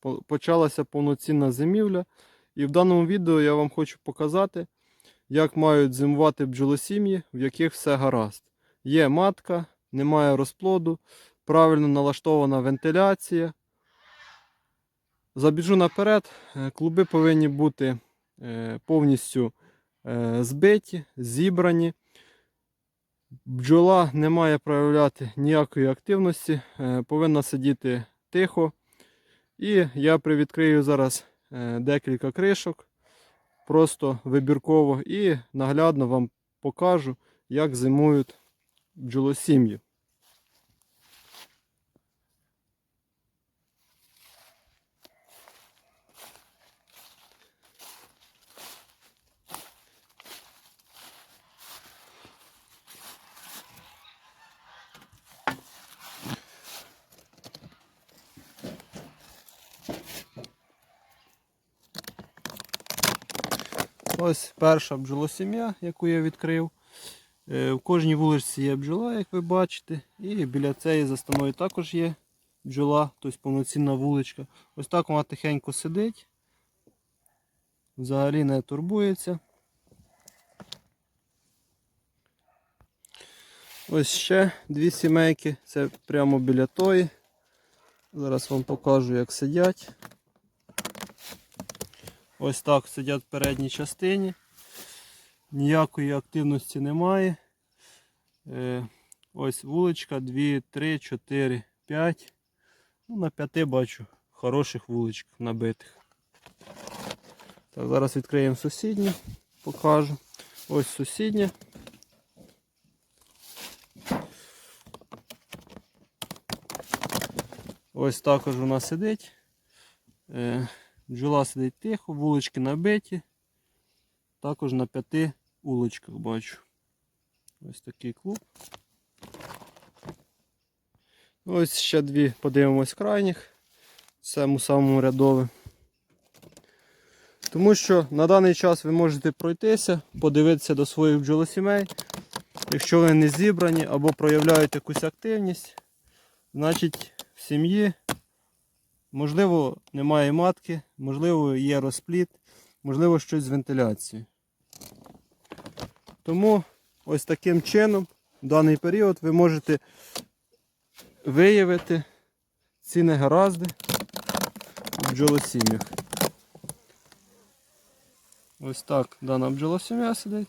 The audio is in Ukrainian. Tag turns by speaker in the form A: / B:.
A: По- почалася повноцінна зимівля. І в даному відео я вам хочу показати, як мають зимувати бджолосім'ї, в яких все гаразд. Є матка, немає розплоду, правильно налаштована вентиляція. Забіжу наперед, е, клуби повинні бути е, повністю е, збиті, зібрані. Бджола не має проявляти ніякої активності, повинна сидіти тихо. І я привідкрию зараз е, декілька кришок, просто вибірково, і наглядно вам покажу, як зимують бджолосім'ї. Ось перша бджолосім'я, яку я відкрив. Е, В кожній вуличці є бджола, як ви бачите. І біля цієї заставної також є бджола, тобто повноцінна вуличка. Ось так вона тихенько сидить. Взагалі не турбується. Ось ще дві сімейки. Це прямо біля тої. Зараз вам покажу, як сидять. Ось так сидять в передній частині. Ніякої активності немає. Е, ось вуличка, 2, 3, 4, 5. Ну, на 5 бачу хороших вуличок набитих. Так, зараз відкриємо сусідню, покажу. Ось сусідня. Ось також вона сидить. Бджола сидить тихо, вулички набиті. Також на п'яти уличках бачу. Ось такий клуб. Ось ще дві подивимось крайніх. Цьому самому рядове. Тому що на даний час ви можете пройтися, подивитися до своїх бджолосімей. Якщо вони не зібрані або проявляють якусь активність, значить в сім'ї Можливо, немає матки, можливо, є розпліт, можливо, щось з вентиляцією. Тому ось таким чином в даний період ви можете виявити ці негаразди в бджолосім'ях. Ось так дана бджолосім'я сидить.